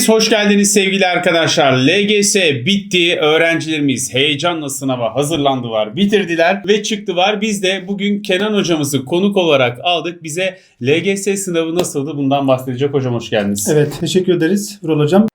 geldiniz, hoş geldiniz sevgili arkadaşlar. LGS bitti. Öğrencilerimiz heyecanla sınava hazırlandılar, bitirdiler ve çıktılar. Biz de bugün Kenan hocamızı konuk olarak aldık. Bize LGS sınavı nasıldı bundan bahsedecek hocam hoş geldiniz. Evet, teşekkür ederiz Vural Hocam.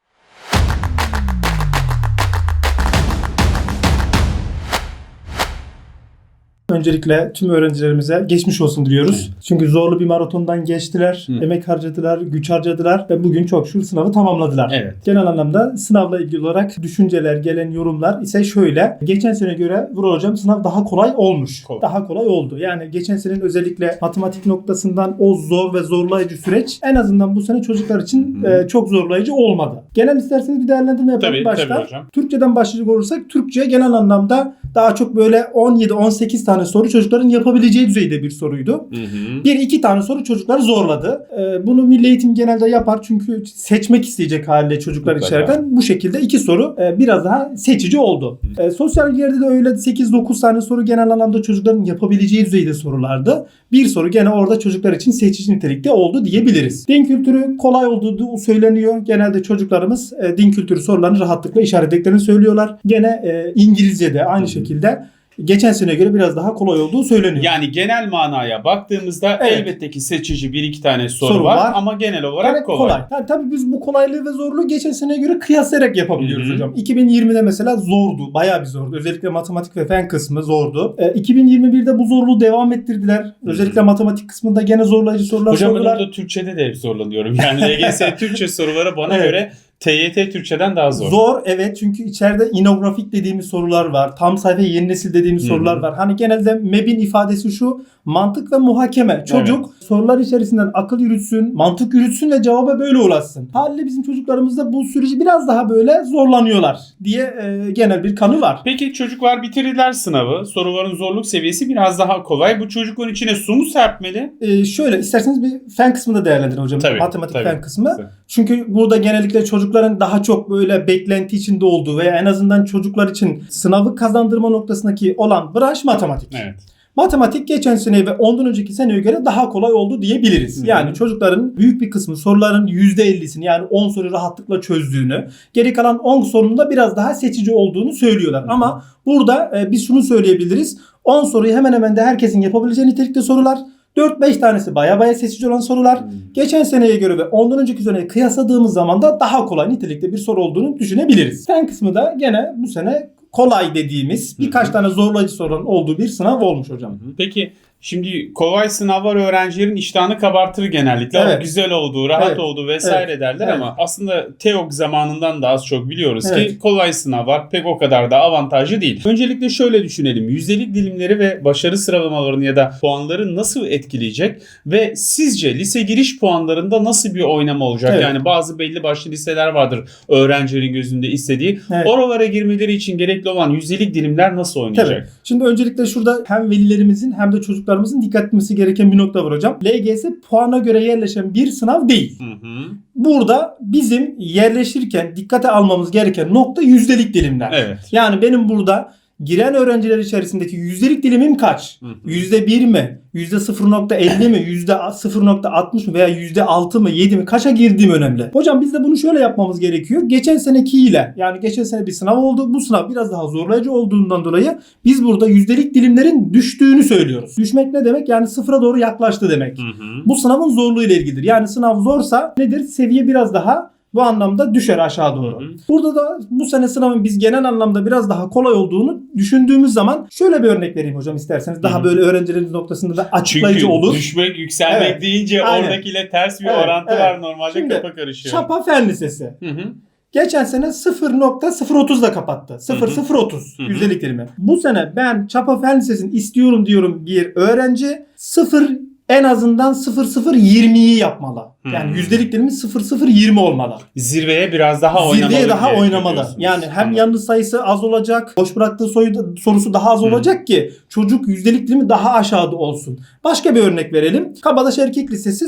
Öncelikle tüm öğrencilerimize geçmiş olsun diliyoruz. Çünkü zorlu bir maratondan geçtiler, Hı. emek harcadılar, güç harcadılar ve bugün çok şükür sınavı tamamladılar. Evet. Genel anlamda sınavla ilgili olarak düşünceler, gelen yorumlar ise şöyle. Geçen sene göre Vural Hocam sınav daha kolay olmuş. Kolay. Daha kolay oldu. Yani geçen senenin özellikle matematik noktasından o zor ve zorlayıcı süreç en azından bu sene çocuklar için Hı e, çok zorlayıcı olmadı. Genel isterseniz bir değerlendirme yapalım Tabii, başta. tabii hocam. Türkçeden başlayacak olursak Türkçe genel anlamda daha çok böyle 17-18 tane soru çocukların yapabileceği düzeyde bir soruydu. Hı hı. Bir iki tane soru çocukları zorladı. Ee, bunu Milli Eğitim genelde yapar çünkü seçmek isteyecek haliyle çocuklar Mutlaka. içeriden. Bu şekilde iki soru e, biraz daha seçici oldu. E, sosyal bilgilerde de öyle 8-9 tane soru genel anlamda çocukların yapabileceği düzeyde sorulardı. Bir soru gene orada çocuklar için seçici nitelikte oldu diyebiliriz. Din kültürü kolay olduğu söyleniyor. Genelde çocuklarımız e, din kültürü sorularını rahatlıkla işaretlediklerini söylüyorlar. Gene e, İngilizce'de aynı şekilde geçen sene göre biraz daha kolay olduğu söyleniyor. Yani genel manaya baktığımızda Evet. elbette ki seçici bir iki tane soru, Soru var, var. ama genel olarak Evet, kolay. Yani tabii biz bu kolaylığı ve zorluğu geçen seneye göre kıyaslayarak yapabiliyoruz Hı hı. hocam. 2020'de mesela zordu. Bayağı bir zordu. Özellikle matematik ve fen kısmı zordu. E, 2021'de bu zorluğu devam ettirdiler. Özellikle matematik kısmında gene zorlayıcı sorular Hocam ben sordular. orada Türkçe'de de hep zorlanıyorum. Yani LGS Türkçe soruları bana Evet. göre TYT Türkçeden daha zor. Zor evet çünkü içeride inografik dediğimiz sorular var. Tam sayfa yeni nesil dediğimiz Hı hı. sorular var. Hani genelde MEB'in ifadesi şu mantık ve muhakeme. Çocuk sorular içerisinden akıl yürütsün, mantık yürütsün ve cevaba böyle ulaşsın. Haliyle bizim çocuklarımız da bu süreci biraz daha böyle zorlanıyorlar diye e, genel bir kanı var. Peki çocuklar bitirdiler sınavı. Soruların zorluk seviyesi biraz daha kolay. Bu çocukların içine su mu serpmeli? E, şöyle isterseniz bir fen kısmını değerlendirin hocam. Tabii, Matematik tabii. fen kısmı. Tabii. Çünkü burada genellikle çocukların daha çok böyle beklenti içinde olduğu veya en azından çocuklar için sınavı kazandırma noktasındaki olan branş matematik. Evet. Matematik geçen sene ve ondan önceki seneye göre daha kolay oldu diyebiliriz. Yani çocukların büyük bir kısmı soruların %50'sini yani 10 soru rahatlıkla çözdüğünü, geri kalan 10 sorunun da biraz daha seçici olduğunu söylüyorlar. Hı hı. Ama burada e, biz şunu söyleyebiliriz. 10 soruyu hemen hemen de herkesin yapabileceği nitelikte sorular. 4-5 tanesi baya baya seçici olan sorular. Geçen seneye göre ve ondan önceki seneye kıyasladığımız zaman da daha kolay nitelikte bir soru olduğunu düşünebiliriz. Fen kısmı da gene bu sene kolay dediğimiz birkaç tane zorlayıcı sorunun olduğu bir sınav olmuş hocam. Peki şimdi kolay sınavlar öğrencilerin iştahını kabartır genellikle. Evet. O güzel olduğu, rahat Evet. olduğu vesaire Evet. derler Evet. ama aslında TEOG zamanından da az çok biliyoruz ki Evet. kolay sınavlar pek o kadar da avantajlı değil. Öncelikle şöyle düşünelim. Yüzdelik dilimleri ve başarı sıralamalarını ya da puanları nasıl etkileyecek ve sizce lise giriş puanlarında nasıl bir oynama olacak? Evet. Yani bazı belli başlı liseler vardır öğrencilerin gözünde istediği. Evet. Oralara girmeleri için gerekli olan yüzdelik dilimler nasıl oynayacak? Tabii. Şimdi öncelikle şurada hem velilerimizin hem de çocuklarımızın dikkat etmesi gereken bir nokta var hocam. LGS puana göre yerleşen bir sınav değil. Hı hı. Burada bizim yerleşirken dikkate almamız gereken nokta yüzdelik dilimler. Evet. Yani benim burada giren öğrenciler içerisindeki yüzdelik dilimim kaç? Yüzde bir mi? Yüzde 0.50 mi? Yüzde 0.60 mı? Veya yüzde 6 mı? 7 mi? Kaça girdiğim önemli. Hocam biz de bunu şöyle yapmamız gerekiyor. Geçen senekiyle yani geçen sene bir sınav oldu. Bu sınav biraz daha zorlayıcı olduğundan dolayı biz burada yüzdelik dilimlerin düştüğünü söylüyoruz. Düşmek ne demek? Yani sıfıra doğru yaklaştı demek. Hı hı. Bu sınavın zorluğu ile ilgilidir. Yani sınav zorsa nedir? Seviye biraz daha bu anlamda düşer aşağı doğru. Hı hı. Burada da bu sene sınavın biz genel anlamda biraz daha kolay olduğunu düşündüğümüz zaman şöyle bir örnek vereyim hocam isterseniz. Daha Hı hı. böyle öğrencilerimiz noktasında da açıklayıcı Çünkü olur. düşmek, yükselmek Evet. deyince Aynen. oradakiyle ters bir Evet, orantı evet. var normalde Şimdi, kafa karışıyor. Çapa Fen Lisesi. Hı hı. Geçen sene 0.030 da kapattı. 0.030 Hı hı. yüzdelik dilimi. Bu sene ben Çapa Fen Lisesi'ni istiyorum diyorum bir öğrenci 0 en azından 0.020'yi yapmalı. Yani yüzdelik dilimi 0.020 olmalı. Zirveye biraz daha oynamalı. Zirveye daha oynamalı. Yani hem Anladım. yanlış sayısı az olacak, boş bıraktığı soyu, sorusu daha az Hı. olacak ki çocuk yüzdelik dilimi daha aşağıda olsun. Başka bir örnek verelim. Kabadaş Erkek Lisesi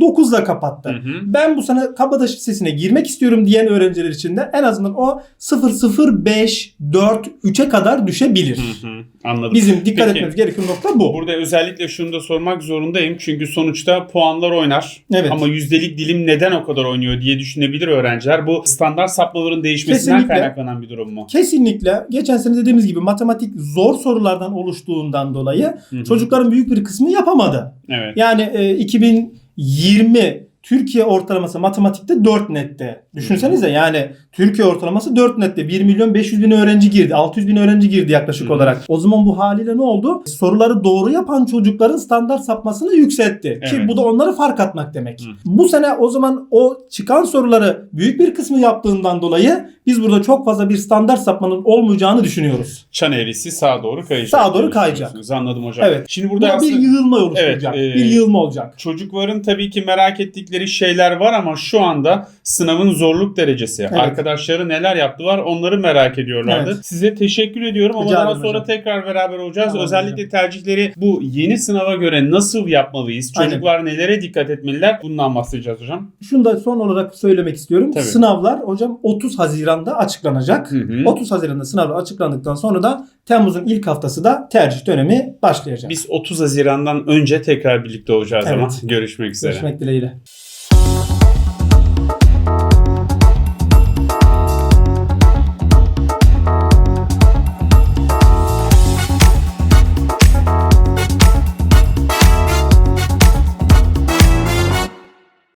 009 ile kapattı. Hı hı. Ben bu sene Kabadaş Lisesi'ne girmek istiyorum diyen öğrenciler için de en azından o 005, 4, 3'e kadar düşebilir. Hı hı. Anladım. Bizim dikkat Peki. etmemiz gereken nokta bu. Burada özellikle şunu da sormak zorundayım. Çünkü sonuçta puanlar oynar. Evet. Ama yüzdelik dilim neden o kadar oynuyor diye düşünebilir öğrenciler. Bu standart sapmaların değişmesinden Kesinlikle. kaynaklanan bir durum mu? Kesinlikle geçen sene dediğimiz gibi matematik zor sorulardan oluştuğundan dolayı Hı hı. çocukların büyük bir kısmı yapamadı. Evet. Yani e, 2020 Türkiye ortalaması matematikte 4 nette. Düşünsenize yani Türkiye ortalaması 4 nette. 1 milyon 500 bin öğrenci girdi. 600 bin öğrenci girdi yaklaşık Hı olarak. O zaman bu haliyle ne oldu? Soruları doğru yapan çocukların standart sapmasını yükseltti. Ki Evet. bu da onları fark atmak demek. Hı. Bu sene o zaman o çıkan soruları büyük bir kısmı yaptığından dolayı biz burada çok fazla bir standart sapmanın olmayacağını düşünüyoruz. Çan eğrisi sağa doğru kayacak. Sağa doğru kayacak. Anladım hocam. Evet. Şimdi Bu burada da bir yığılma oluşturacak. Evet, e, bir yığılma olacak. çocukların tabii ki merak ettikleri şeyler var ama şu anda sınavın zorluk derecesi, Evet. arkadaşları neler yaptı var onları merak ediyorlardı. Evet. Size teşekkür ediyorum ama Rica daha sonra hocam. tekrar beraber olacağız. Tamam Özellikle hocam. tercihleri bu yeni sınava göre nasıl yapmalıyız? Aynen. Çocuklar nelere dikkat etmeliler? Bundan bahsedeceğiz hocam. Şunu da son olarak söylemek istiyorum. Tabii. Sınavlar hocam 30 Haziran'da açıklanacak. Hı hı. 30 Haziran'da sınavlar açıklandıktan sonra da Temmuz'un ilk haftası da tercih dönemi başlayacak. Biz 30 Haziran'dan önce tekrar birlikte olacağız ama Evet. görüşmek üzere. Görüşmek dileğiyle.